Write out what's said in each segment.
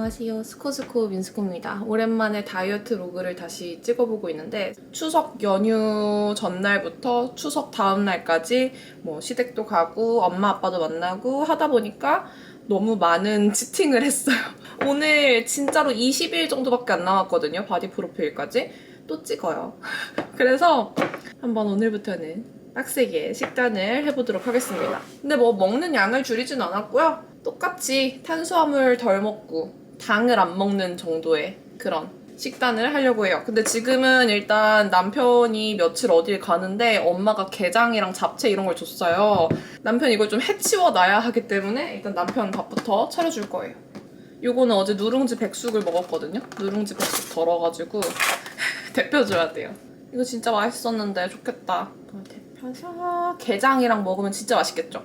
안녕하세요. 스코스코 민스코입니다. 오랜만에 다이어트 로그를 다시 찍어보고 있는데 추석 연휴 전날부터 추석 다음날까지 뭐 시댁도 가고 엄마 아빠도 만나고 하다 보니까 너무 많은 치팅을 했어요. 오늘 진짜로 20일 정도밖에 안 남았거든요. 바디 프로필까지. 또 찍어요. 그래서 한번 오늘부터는 빡세게 식단을 해보도록 하겠습니다. 근데 뭐 먹는 양을 줄이진 않았고요. 똑같이 탄수화물 덜 먹고 당을 안 먹는 정도의 그런 식단을 하려고 해요. 근데 지금은 일단 남편이 며칠 어딜 가는데 엄마가 게장이랑 잡채 이런 걸 줬어요. 남편 이걸 좀 해치워 놔야 하기 때문에 일단 남편 밥부터 차려줄 거예요. 요거는 어제 누룽지 백숙을 먹었거든요. 누룽지 백숙 덜어가지고 데펴줘야 돼요. 이거 진짜 맛있었는데 좋겠다. 데펴서 게장이랑 먹으면 진짜 맛있겠죠?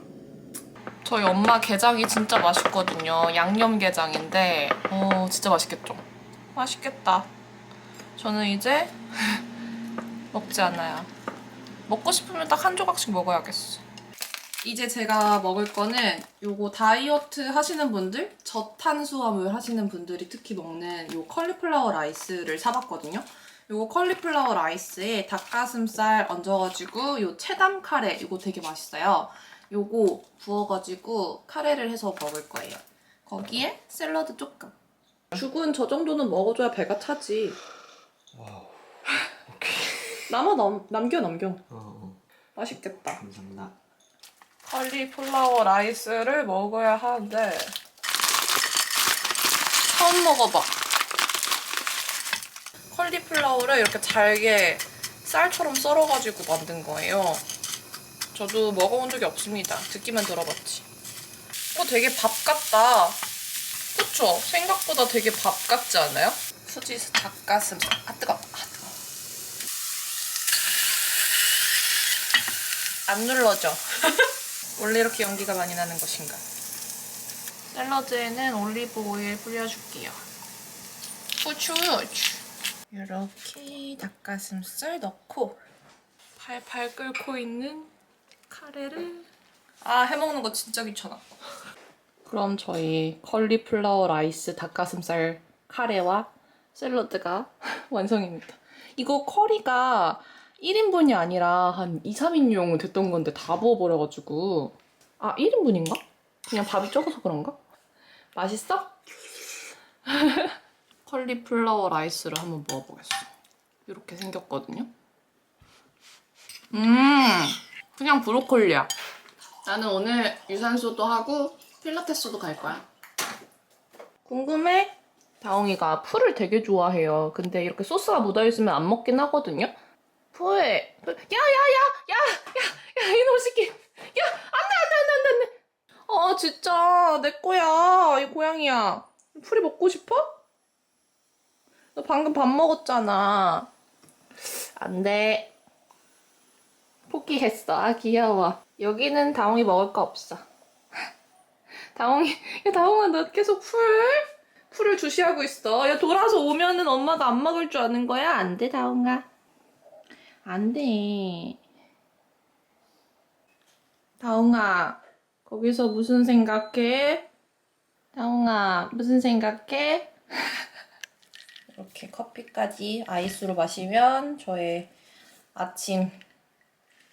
저희 엄마 게장이 진짜 맛있거든요. 양념 게장인데 어 진짜 맛있겠죠? 맛있겠다. 저는 이제 먹지 않아요. 먹고 싶으면 딱 한 조각씩 먹어야겠어. 이제 제가 먹을 거는 요거 다이어트 하시는 분들, 저탄수화물 하시는 분들이 특히 먹는 요 컬리플라워 라이스를 사봤거든요. 요거 컬리플라워 라이스에 닭가슴살 얹어가지고 요 체담 카레 이거 되게 맛있어요. 요거 부어가지고 카레를 해서 먹을 거예요. 거기에 샐러드 조금. 죽은 저 정도는 먹어줘야 배가 차지. 와우. 남아 남, 남겨 남겨. 어, 어. 맛있겠다. 감사합니다. 컬리플라워 라이스를 먹어야 하는데 처음 먹어봐. 컬리플라워를 이렇게 잘게 쌀처럼 썰어가지고 만든 거예요. 저도 먹어본 적이 없습니다. 듣기만 들어봤지. 어, 되게 밥 같다. 그쵸? 생각보다 되게 밥 같지 않아요? 수지 닭가슴. 아, 뜨거. 아, 뜨거. 안 눌러져. 원래 이렇게 연기가 많이 나는 것인가? 샐러드에는 올리브 오일 뿌려줄게요. 후추, 후추. 이렇게 닭가슴살 넣고 팔팔 끓고 있는 카레를 아 해먹는 거 진짜 귀찮아. 그럼 저희 컬리플라워 라이스 닭가슴살 카레와 샐러드가 완성입니다. 이거 커리가 1인분이 아니라 한 2, 3인용 됐던 건데 다 부어버려가지고 아 1인분인가? 그냥 밥이 적어서 그런가? 맛있어? 컬리플라워 라이스를 한번 먹어보겠어. 이렇게 생겼거든요. 음, 그냥 브로콜리야. 나는 오늘 유산소도 하고 필라테스도 갈 거야. 궁금해? 다홍이가 풀을 되게 좋아해요. 근데 이렇게 소스가 묻어있으면 안 먹긴 하거든요. 풀, 풀. 야, 야, 야, 야, 야, 야, 이놈 새끼. 야, 안 돼, 안 돼, 안 돼, 안 돼, 안 돼. 아, 진짜, 내 거야. 이 고양이야. 풀이 먹고 싶어? 너 방금 밥 먹었잖아. 안 돼. 포기했어. 아, 귀여워. 여기는 다홍이 먹을 거 없어. 다홍이, 야, 다홍아, 너 계속 풀? 풀을 주시하고 있어. 야, 돌아서 오면은 엄마가 안 먹을 줄 아는 거야? 안 돼, 다홍아. 안 돼. 다홍아, 거기서 무슨 생각해? 다홍아, 무슨 생각해? 이렇게 커피까지 아이스로 마시면 저의 아침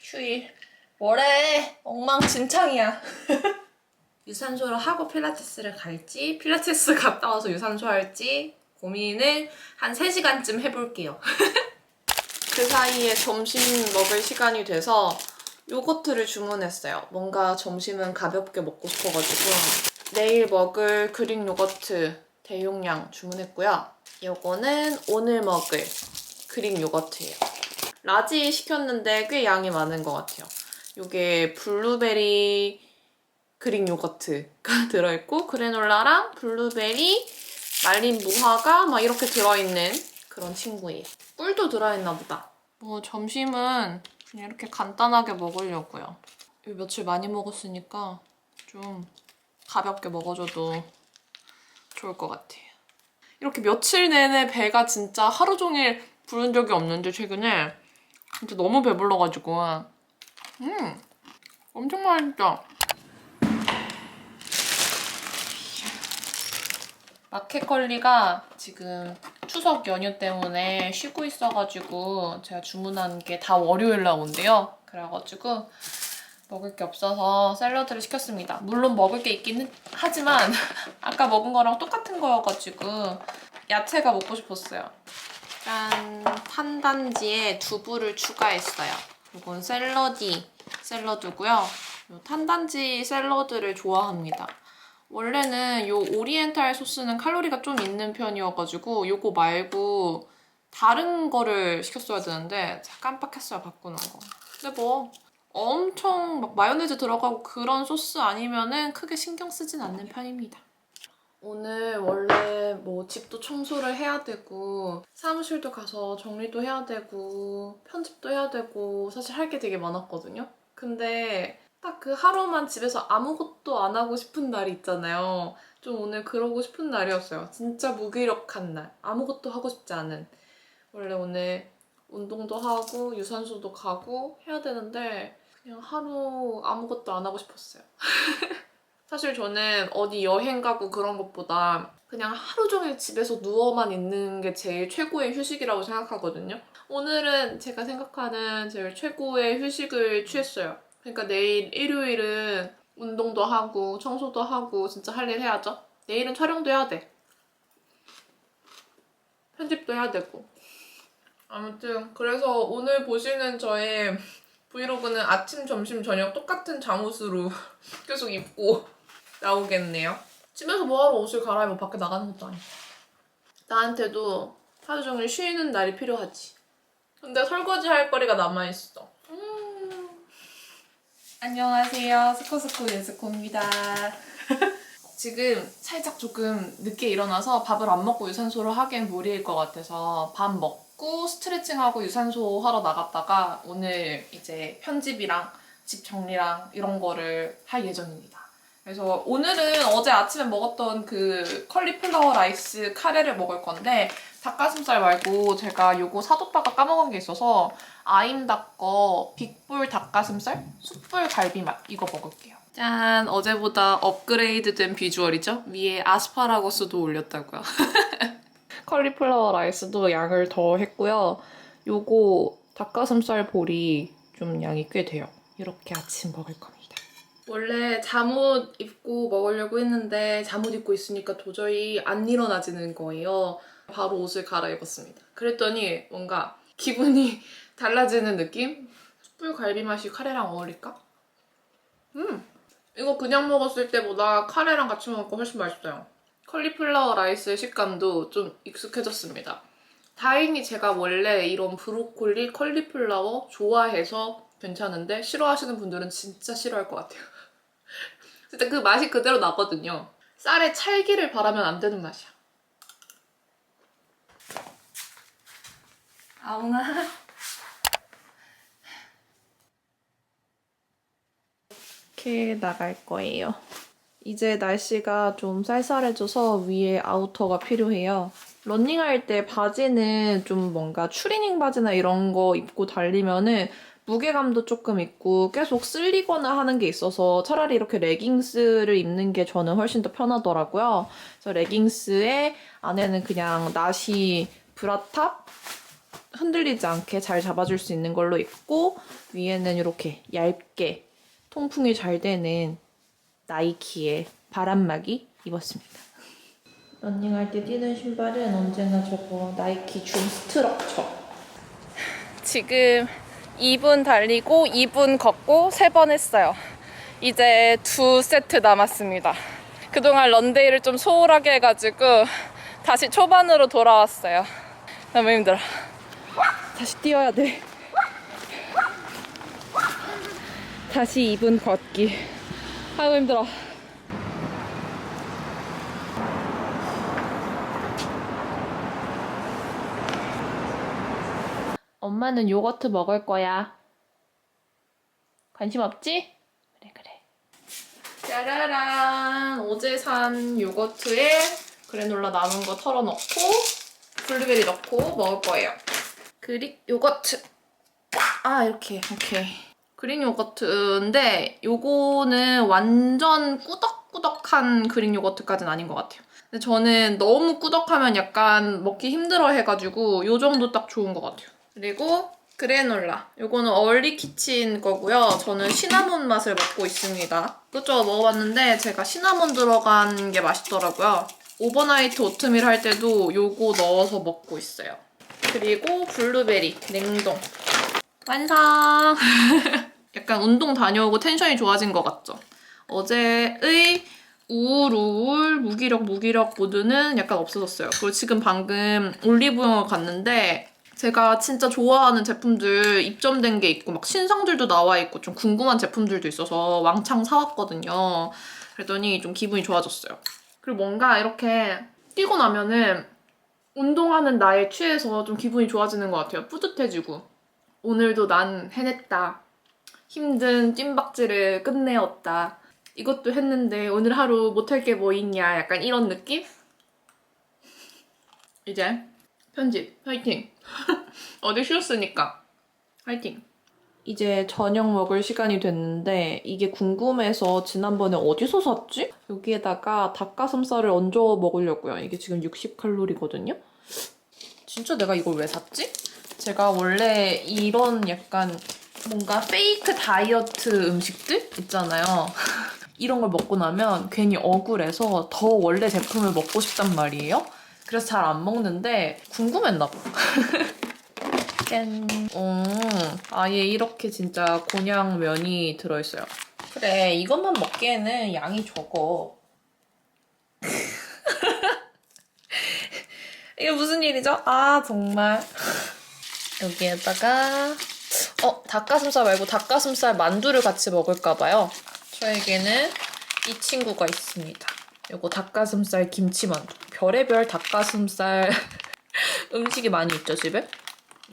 휴일. 뭐래? 엉망진창이야. 유산소를 하고 필라테스를 갈지 필라테스 갔다 와서 유산소 할지 고민을 한 3시간쯤 해볼게요. 그 사이에 점심 먹을 시간이 돼서 요거트를 주문했어요. 뭔가 점심은 가볍게 먹고 싶어가지고. 내일 먹을 그릭 요거트 대용량 주문했고요. 요거는 오늘 먹을 그릭 요거트예요. 라지 시켰는데 꽤 양이 많은 것 같아요. 요게 블루베리 그릭 요거트가 들어있고 그래놀라랑 블루베리 말린 무화과 막 이렇게 들어있는 그런 친구예요. 꿀도 들어있나 보다. 뭐 점심은 그냥 이렇게 간단하게 먹으려고요. 요 며칠 많이 먹었으니까 좀 가볍게 먹어줘도 좋을 것 같아요. 이렇게 며칠 내내 배가 진짜 하루 종일 부른 적이 없는데 최근에 진짜 너무 배불러가지고 음 엄청 맛있다 마켓컬리가 지금 추석 연휴 때문에 쉬고 있어가지고 제가 주문한 게 다 월요일 날 온대요. 그래가지고 먹을 게 없어서 샐러드를 시켰습니다. 물론 먹을 게 있긴 하지만 아까 먹은 거랑 똑같은 거여가지고 야채가 먹고 싶었어요. 짠! 탄단지에 두부를 추가했어요. 이건 샐러디 샐러드고요. 요 탄단지 샐러드를 좋아합니다. 원래는 요 오리엔탈 소스는 칼로리가 좀 있는 편이어가지고 요거 말고 다른 거를 시켰어야 되는데 깜빡했어요 바꾸는 거. 근데 뭐 엄청 막 마요네즈 들어가고 그런 소스 아니면은 크게 신경 쓰진 않는 편입니다. 오늘 원래 뭐 집도 청소를 해야 되고 사무실도 가서 정리도 해야 되고 편집도 해야 되고 사실 할 게 되게 많았거든요. 근데 딱 그 하루만 집에서 아무것도 안 하고 싶은 날이 있잖아요. 좀 오늘 그러고 싶은 날이었어요. 진짜 무기력한 날. 아무것도 하고 싶지 않은. 원래 오늘 운동도 하고 유산소도 가고 해야 되는데 그냥 하루 아무것도 안 하고 싶었어요. 사실 저는 어디 여행 가고 그런 것보다 그냥 하루 종일 집에서 누워만 있는 게 제일 최고의 휴식이라고 생각하거든요. 오늘은 제가 생각하는 제일 최고의 휴식을 취했어요. 그러니까 내일 일요일은 운동도 하고 청소도 하고 진짜 할 일 해야죠. 내일은 촬영도 해야 돼. 편집도 해야 되고. 아무튼 그래서 오늘 보시는 저의 브이로그는 아침, 점심, 저녁 똑같은 잠옷으로 계속 입고 나오겠네요. 집에서 뭐하러 옷을 갈아입어 밖에 나가는 것도 아니고. 나한테도 하루 종일 쉬는 날이 필요하지. 근데 설거지 할 거리가 남아있어. 음. 안녕하세요. 스코스코 예스코입니다. 지금 살짝 조금 늦게 일어나서 밥을 안 먹고 유산소를 하기엔 무리일 것 같아서 밥 먹고 스트레칭하고 유산소 하러 나갔다가 오늘 이제 편집이랑 집 정리랑 이런 거를 할 예정입니다. 그래서 오늘은 어제 아침에 먹었던 그 컬리플라워 라이스 카레를 먹을 건데 닭가슴살 말고 제가 요거 사뒀다가 까먹은 게 있어서 아임닭 거 빅불 닭가슴살 숯불 갈비 맛 이거 먹을게요. 짠! 어제보다 업그레이드 된 비주얼이죠? 위에 아스파라거스도 올렸다고요. 컬리플라워 라이스도 양을 더 했고요. 요거 닭가슴살 볼이 좀 양이 꽤 돼요. 이렇게 아침 먹을 겁니다. 원래 잠옷 입고 먹으려고 했는데 잠옷 입고 있으니까 도저히 안 일어나지는 거예요. 바로 옷을 갈아입었습니다. 그랬더니 뭔가 기분이 달라지는 느낌? 숯불 갈비 맛이 카레랑 어울릴까? 음! 이거 그냥 먹었을 때보다 카레랑 같이 먹으니까 훨씬 맛있어요. 컬리플라워 라이스의 식감도 좀 익숙해졌습니다. 다행히 제가 원래 이런 브로콜리, 컬리플라워 좋아해서 괜찮은데 싫어하시는 분들은 진짜 싫어할 것 같아요. 진짜 그 맛이 그대로 나거든요. 쌀에 찰기를 바라면 안 되는 맛이야. 아웅아. 이렇게 나갈 거예요. 이제 날씨가 좀 쌀쌀해져서 위에 아우터가 필요해요. 러닝할 때 바지는 좀 뭔가 추리닝 바지나 이런 거 입고 달리면은 무게감도 조금 있고 계속 쓸리거나 하는 게 있어서 차라리 이렇게 레깅스를 입는 게 저는 훨씬 더 편하더라고요. 그래서 레깅스에 안에는 그냥 나시 브라탑 흔들리지 않게 잘 잡아줄 수 있는 걸로 입고 위에는 이렇게 얇게 통풍이 잘 되는 나이키의 바람막이 입었습니다. 러닝할 때 뛰는 신발은 언제나 저거 나이키 줌 스트럭처. 지금 2분 달리고 2분 걷고 3번 했어요. 이제 두 세트 남았습니다. 그동안 런데이를 좀 소홀하게 해가지고 다시 초반으로 돌아왔어요. 너무 힘들어. 다시 뛰어야 돼. 다시 2분 걷기. 아이고 힘들어. 엄마는 요거트 먹을 거야. 관심 없지? 그래 그래. 짜라란 어제 산 요거트에 그래놀라 남은 거 털어넣고 블루베리 넣고 먹을 거예요. 그릭 요거트. 아 이렇게 오케이. 그릭 요거트인데 요거는 완전 꾸덕꾸덕한 그릭 요거트까지는 아닌 것 같아요. 근데 저는 너무 꾸덕하면 약간 먹기 힘들어 해가지고 요 정도 딱 좋은 것 같아요. 그리고 그래놀라. 요거는 얼리 키친 거고요. 저는 시나몬 맛을 먹고 있습니다. 그것저것 먹어봤는데 제가 시나몬 들어간 게 맛있더라고요. 오버나이트 오트밀 할 때도 요거 넣어서 먹고 있어요. 그리고 블루베리 냉동. 완성! 약간 운동 다녀오고 텐션이 좋아진 것 같죠? 어제의 우울 우울 무기력 무기력 모드는 약간 없어졌어요. 그리고 지금 방금 올리브영을 갔는데 제가 진짜 좋아하는 제품들 입점된 게 있고 막 신상들도 나와 있고 좀 궁금한 제품들도 있어서 왕창 사왔거든요. 그랬더니 좀 기분이 좋아졌어요. 그리고 뭔가 이렇게 뛰고 나면은 운동하는 나에 취해서 좀 기분이 좋아지는 것 같아요. 뿌듯해지고. 오늘도 난 해냈다. 힘든 뜀박질을 끝내었다. 이것도 했는데 오늘 하루 못할 게 뭐 있냐. 약간 이런 느낌? 이제 편집 화이팅. 어디 쉬었으니까 화이팅. 이제 저녁 먹을 시간이 됐는데 이게 궁금해서 지난번에 어디서 샀지? 여기에다가 닭가슴살을 얹어 먹으려고요. 이게 지금 60칼로리거든요. 진짜 내가 이걸 왜 샀지? 제가 원래 이런 약간 뭔가 페이크 다이어트 음식들 있잖아요. 이런 걸 먹고 나면 괜히 억울해서 더 원래 제품을 먹고 싶단 말이에요. 그래서 잘 안 먹는데 궁금했나 봐. 짠. 음, 아예 이렇게 진짜 곤약 면이 들어있어요. 그래, 이것만 먹기에는 양이 적어. 이게 무슨 일이죠? 아, 정말. 여기에다가 어, 닭가슴살 말고 닭가슴살 만두를 같이 먹을까봐요. 저에게는 이 친구가 있습니다. 요거 닭가슴살 김치만두. 별의별 닭가슴살 음식이 많이 있죠, 집에?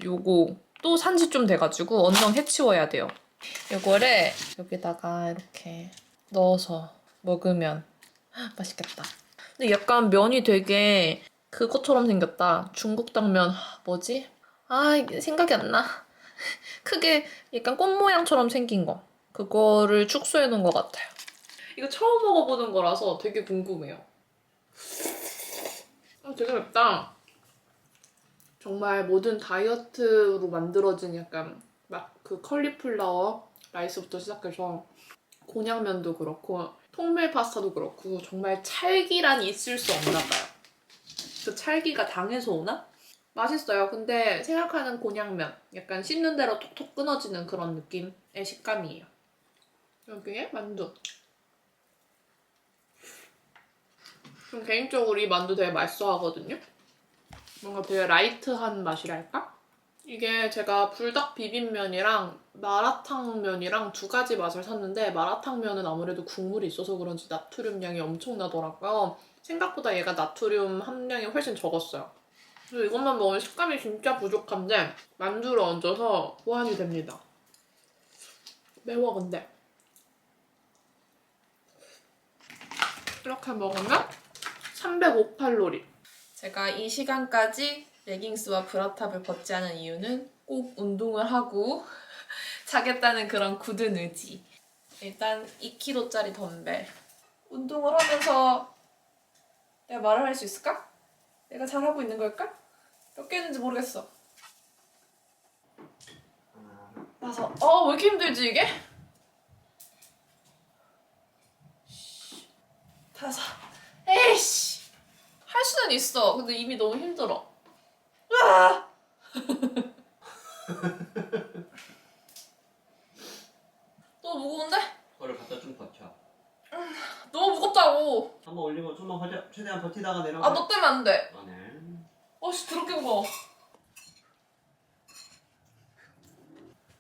요거 또 산지 좀 돼가지고 언능 해치워야 돼요. 요거를 여기다가 이렇게 넣어서 먹으면 맛있겠다. 근데 약간 면이 되게 그것처럼 생겼다. 중국 당면 뭐지? 아 생각이 안 나. 크게 약간 꽃 모양처럼 생긴 거. 그거를 축소해 놓은 것 같아요. 이거 처음 먹어보는 거라서 되게 궁금해요. 아, 되게 맵다. 정말 모든 다이어트로 만들어진 약간 막 그 컬리플라워 라이스부터 시작해서 곤약면도 그렇고 통밀 파스타도 그렇고 정말 찰기란 있을 수 없나 봐요. 그 찰기가 당에서 오나? 맛있어요. 근데 생각하는 곤약면 약간 씹는 대로 톡톡 끊어지는 그런 느낌의 식감이에요. 여기에 만두. 좀 개인적으로 이 만두 되게 맛있어 하거든요. 뭔가 되게 라이트한 맛이랄까? 이게 제가 불닭 비빔면이랑 마라탕면이랑 두 가지 맛을 샀는데 마라탕면은 아무래도 국물이 있어서 그런지 나트륨 양이 엄청나더라고요. 생각보다 얘가 나트륨 함량이 훨씬 적었어요. 그래서 이것만 먹으면 식감이 진짜 부족한데 만두를 얹어서 보완이 됩니다. 매워 근데. 이렇게 먹으면 305칼로리. 제가 이 시간까지 레깅스와 브라탑을 벗지 않은 이유는 꼭 운동을 하고 자겠다는 그런 굳은 의지. 일단 2kg짜리 덤벨. 운동을 하면서 내가 말을 할 수 있을까? 내가 잘하고 있는 걸까? 몇 개인지 모르겠어. 다섯. 어, 왜 이렇게 힘들지, 이게? 다섯. 에이씨. 할 수는 있어. 근데 이미 너무 힘들어. 으아! 너무 무거운데? 그거를 갖다 좀 버텨. 너무 무겁다고. 한번 올리고 좀만 버텨, 최대한 버티다가 내려가. 아, 너 때문에 안 돼. 아, 네. 어씨, 더럽게 무거워.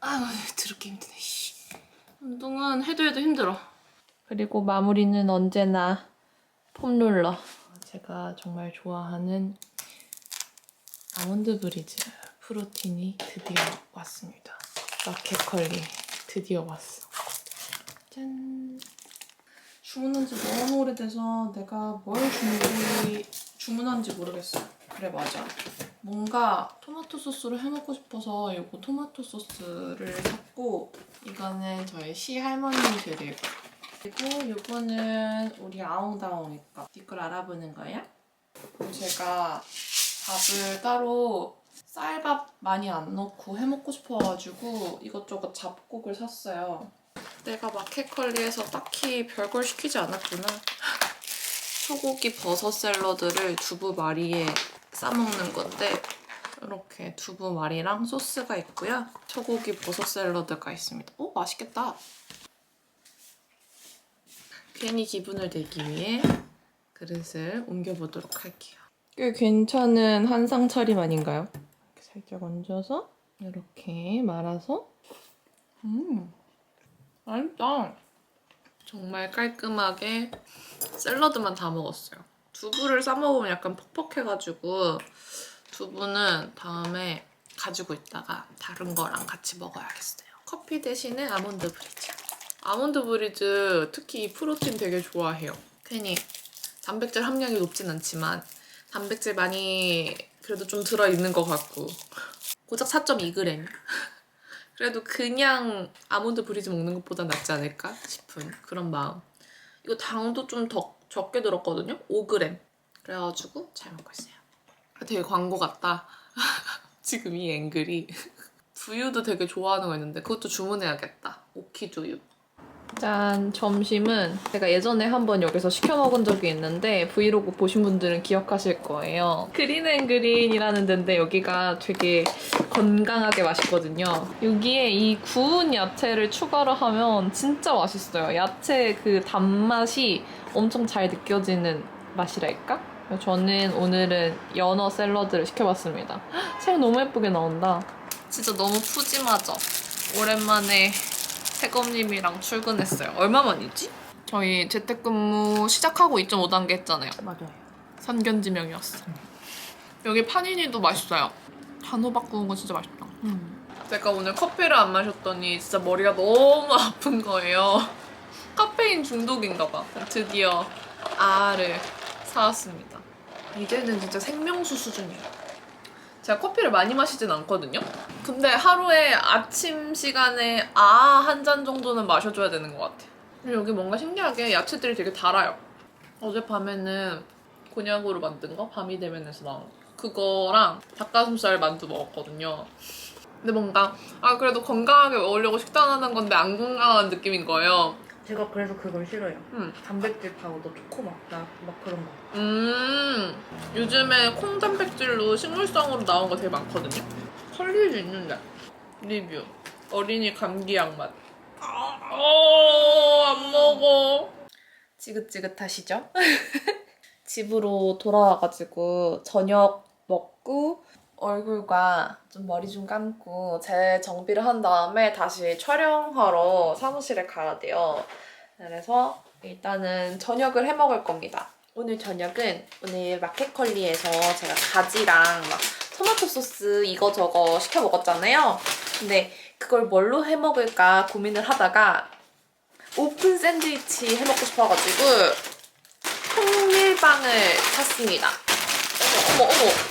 아유, 더럽게 힘드네, 씨. 운동은 해도 해도 힘들어. 그리고 마무리는 언제나 폼롤러. 제가 정말 좋아하는 아몬드 브리즈 프로틴이 드디어 왔습니다. 마켓컬리 드디어 왔어. 짠. 주문한 지 너무 오래돼서 내가 뭘 준비 주문한지 모르겠어. 그래 맞아. 뭔가 토마토 소스를 해먹고 싶어서 이거 토마토 소스를 샀고 이거는 저희 시 할머니 드릴 그리고 요거는 우리 아웅다웅의 거. 이걸 알아보는 거야? 제가 밥을 따로 쌀밥 많이 안 넣고 해 먹고 싶어가지고 이것저것 잡곡을 샀어요. 내가 마켓컬리에서 딱히 별걸 시키지 않았구나. 소고기 버섯 샐러드를 두부 마리에 싸먹는 건데 이렇게 두부 마리랑 소스가 있고요. 소고기 버섯 샐러드가 있습니다. 오 맛있겠다. 괜히 기분을 내기 위해 그릇을 옮겨보도록 할게요. 꽤 괜찮은 한상 차림 아닌가요? 이렇게 살짝 얹어서 이렇게 말아서 음 맛있다. 정말 깔끔하게 샐러드만 다 먹었어요. 두부를 싸 먹으면 약간 퍽퍽해가지고 두부는 다음에 가지고 있다가 다른 거랑 같이 먹어야겠어요. 커피 대신에 아몬드 브리즈. 아몬드 브리즈 특히 이 프로틴 되게 좋아해요. 괜히 단백질 함량이 높진 않지만 단백질 많이 그래도 좀 들어있는 것 같고 고작 4.2g. 그래도 그냥 아몬드 브리즈 먹는 것보다 낫지 않을까 싶은 그런 마음. 이거 당도 좀 더 적게 들었거든요. 5g. 그래가지고 잘 먹고 있어요. 되게 광고 같다. 지금 이 앵글이. 두유도 되게 좋아하는 거 있는데 그것도 주문해야겠다. 오키 두유. 짠, 점심은 제가 예전에 한번 여기서 시켜 먹은 적이 있는데 브이로그 보신 분들은 기억하실 거예요. 그린앤그린이라는 데인데 여기가 되게 건강하게 맛있거든요. 여기에 이 구운 야채를 추가로 하면 진짜 맛있어요. 야채 그 단맛이 엄청 잘 느껴지는 맛이랄까? 저는 오늘은 연어 샐러드를 시켜봤습니다. 색 너무 예쁘게 나온다. 진짜 너무 푸짐하죠? 오랜만에 태검님이랑 출근했어요. 얼마 만이지? 저희 재택근무 시작하고 2.5단계 했잖아요. 맞아요. 선견지명이었어. 여기 파니니도 맛있어요. 단호박 구운 거 진짜 맛있다. 제가 오늘 커피를 안 마셨더니 진짜 머리가 너무 아픈 거예요. 카페인 중독인가 봐. 드디어 아를 사왔습니다. 이제는 진짜 생명수 수준이에요. 제가 커피를 많이 마시진 않거든요. 근데 하루에 아침 시간에 아 한 잔 정도는 마셔줘야 되는 것 같아요. 그리고 여기 뭔가 신기하게 야채들이 되게 달아요. 어젯밤에는 곤약으로 만든 거 밤이 되면에서 나온 거. 그거랑 닭가슴살 만두 먹었거든요. 근데 뭔가 아 그래도 건강하게 먹으려고 식단하는 건데 안 건강한 느낌인 거예요. 제가 그래서 그걸 싫어해요. 음. 단백질 파우더, 초코 맛, 나, 막 그런 거. 음 요즘에 콩 단백질로 식물성으로 나온 거 되게 많거든요. 컬리도 있는데 리뷰 어린이 감기약 맛. 어안 먹어. 지긋지긋하시죠? 집으로 돌아와가지고 저녁 먹고 얼굴과 좀 머리 좀 감고 재 정비를 한 다음에 다시 촬영하러 사무실에 가야 돼요. 그래서 일단은 저녁을 해 먹을 겁니다. 오늘 저녁은 오늘 마켓컬리에서 제가 가지랑 막 토마토 소스 이거저거 시켜 먹었잖아요. 근데 그걸 뭘로 해 먹을까 고민을 하다가 오픈 샌드위치 해 먹고 싶어가지고 통밀빵을 샀습니다. 어머 어머 어머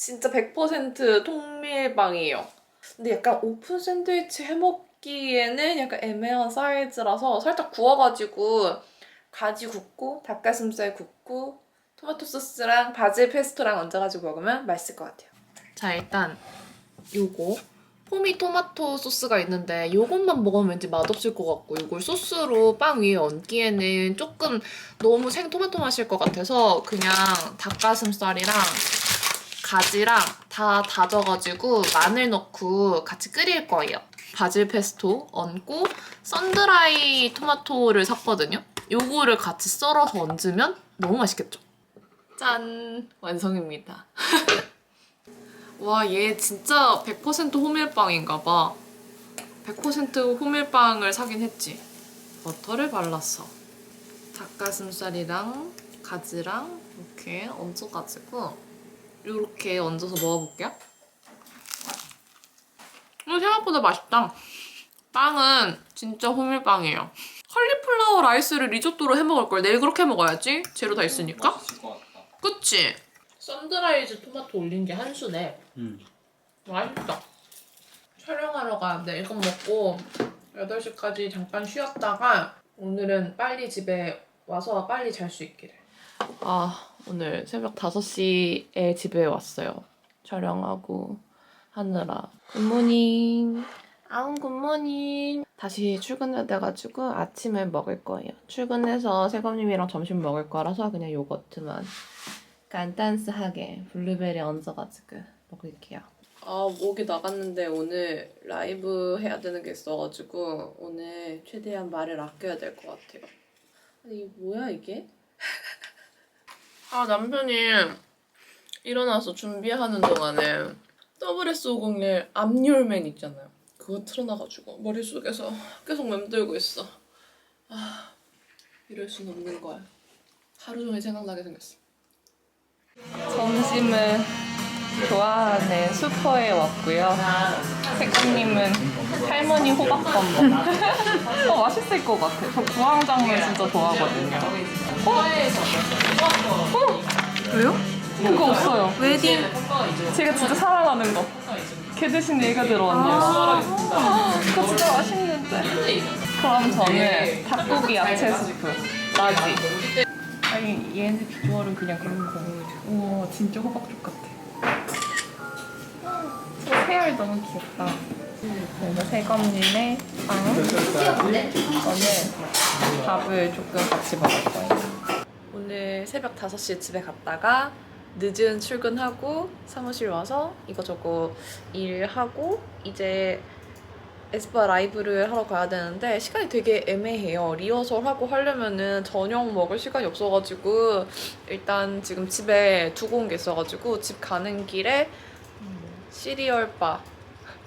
진짜 100% 통밀빵이에요. 근데 약간 오픈 샌드위치 해 먹기에는 약간 애매한 사이즈라서 살짝 구워가지고 가지 굽고 닭가슴살 굽고 토마토 소스랑 바질 페스토랑 얹어가지고 먹으면 맛있을 것 같아요. 자 일단 요거 포미 토마토 소스가 있는데 요것만 먹으면 왠지 맛없을 것 같고 요걸 소스로 빵 위에 얹기에는 조금 너무 생 토마토 맛일 것 같아서 그냥 닭가슴살이랑 가지랑 다 다져가지고 마늘 넣고 같이 끓일 거예요. 바질 페스토 얹고 썬드라이 토마토를 샀거든요. 요거를 같이 썰어서 얹으면 너무 맛있겠죠? 짠! 완성입니다. 와, 얘 진짜 100% 호밀빵인가 봐. 100% 호밀빵을 사긴 했지. 버터를 발랐어. 닭가슴살이랑 가지랑 이렇게 얹어가지고 이렇게 얹어서 먹어볼게요. 음, 생각보다 맛있다. 빵은 진짜 호밀빵이에요. 컬리플라워 라이스를 리조또로 해 먹을 걸 내일 그렇게 먹어야지. 재료 다 있으니까. 같다. 그치? 썬드라이즈 토마토 올린 게 한 수네. 음. 맛있다. 촬영하러 가는데 이거 먹고 8시까지 잠깐 쉬었다가 오늘은 빨리 집에 와서 빨리 잘 수 있기를. 아, 오늘 새벽 5시에 집에 왔어요. 촬영하고 하느라. 굿모닝. 아우, 굿모닝. 다시 출근해야 돼가지고 아침에 먹을 거예요. 출근해서 세검님이랑 점심 먹을 거라서 그냥 요거트만 간단스하게 블루베리 얹어가지고 먹을게요. 아, 목이 나갔는데 오늘 라이브 해야 되는 게 있어가지고 오늘 최대한 말을 아껴야 될 것 같아요. 아니, 뭐야, 이게? 아, 남편이 일어나서 준비하는 동안에 WS501 압률맨 있잖아요. 그거 틀어놔가지고 머릿속에서 계속 맴돌고 있어. 아, 이럴 순 없는 거야. 하루 종일 생각나게 생겼어. 점심은 좋아하는 슈퍼에 왔고요. 색감님은 할머니 호박전 먹고. 어, 맛있을 것 같아. 저 구황작물 진짜 좋아하거든요. 어? 어? 왜요? 그거 없어요. 웨딩. 제가 진짜 사랑하는 거. 걔 대신 얘가 들어왔네요. 그거 진짜 맛있는데. 그럼 저는 닭고기 야채 스프. 라지. 아니 얘네 비주얼은 그냥 그런 거. 우와 진짜 호박죽 같아. 저 새알 너무 귀엽다. 그래서 새검님의 빵. 저는 밥을 조금 같이 먹을 거예요. 오늘 새벽 5시에 집에 갔다가 늦은 출근하고 사무실 와서 이거저거 일하고 이제 에스파 라이브를 하러 가야 되는데 시간이 되게 애매해요. 리허설 하고 하려면은 저녁 먹을 시간이 없어가지고 일단 지금 집에 두고 온 게 있어가지고 집 가는 길에 시리얼 바,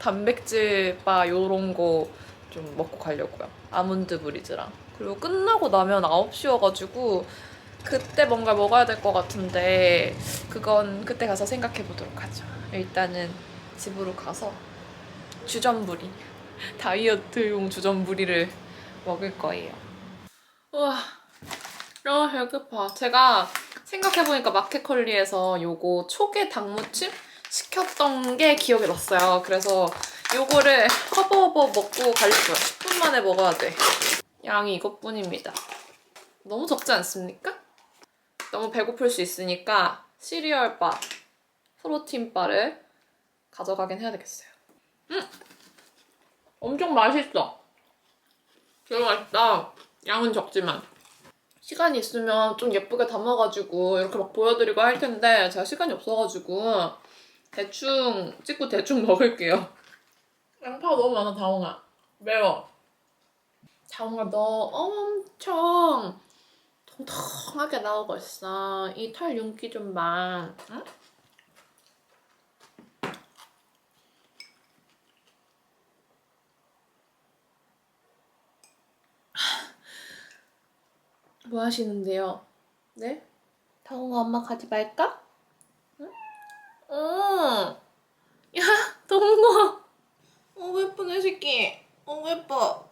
단백질 바 요런 거 좀 먹고 가려고요. 아몬드 브리즈랑. 그리고 끝나고 나면 9시여가지고 그때 뭔가 먹어야 될 것 같은데 그건 그때 가서 생각해 보도록 하죠. 일단은 집으로 가서 주전부리 다이어트용 주전부리를 먹을 거예요. 우와, 너무 배고파. 제가 생각해보니까 마켓컬리에서 요거 초계 닭무침 시켰던 게 기억이 났어요. 그래서 요거를 허버허버 먹고 가려고요. 10분 만에 먹어야 돼. 양이 이것뿐입니다. 너무 적지 않습니까? 너무 배고플 수 있으니까 시리얼 바, 프로틴 바를 가져가긴 해야 되겠어요. 음! 엄청 맛있어. 되게 맛있다. 양은 적지만. 시간이 있으면 좀 예쁘게 담아가지고 이렇게 막 보여드리고 할 텐데 제가 시간이 없어가지고 대충 찍고 대충 먹을게요. 양파가 너무 많아, 다홍아. 매워. 다홍아, 너 엄청 통통하게 나오고 있어. 이 털 윤기 좀 봐. 응? 뭐 하시는데요? 네? 다홍아 엄마 가지 말까? 응? 어. 야, 동거. 어, 애 새끼. 어, 예뻐.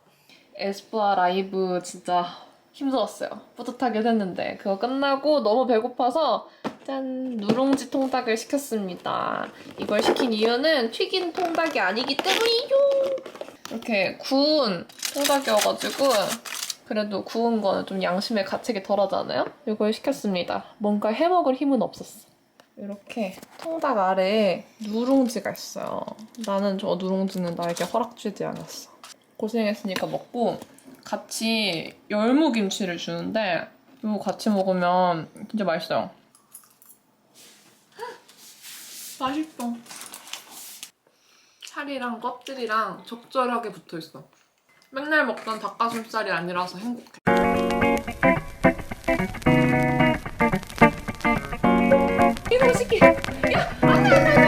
에스쁘아 라이브 진짜 힘들었어요. 뿌듯하게 됐는데 그거 끝나고 너무 배고파서 짠 누룽지 통닭을 시켰습니다. 이걸 시킨 이유는 튀긴 통닭이 아니기 때문이요. 이렇게 구운 통닭이어가지고 그래도 구운 거는 좀 양심의 가책이 덜하잖아요. 이걸 시켰습니다. 뭔가 해먹을 힘은 없었어. 이렇게 통닭 아래에 누룽지가 있어요. 나는 저 누룽지는 나에게 허락주지 않았어. 고생했으니까 먹고 같이 열무김치를 주는데 이거 같이 먹으면 진짜 맛있어요. 맛있어. 살이랑 껍질이랑 적절하게 붙어 있어. 맨날 먹던 닭가슴살이 아니라서 행복해. 이걸 시키. 야, 안돼 안돼.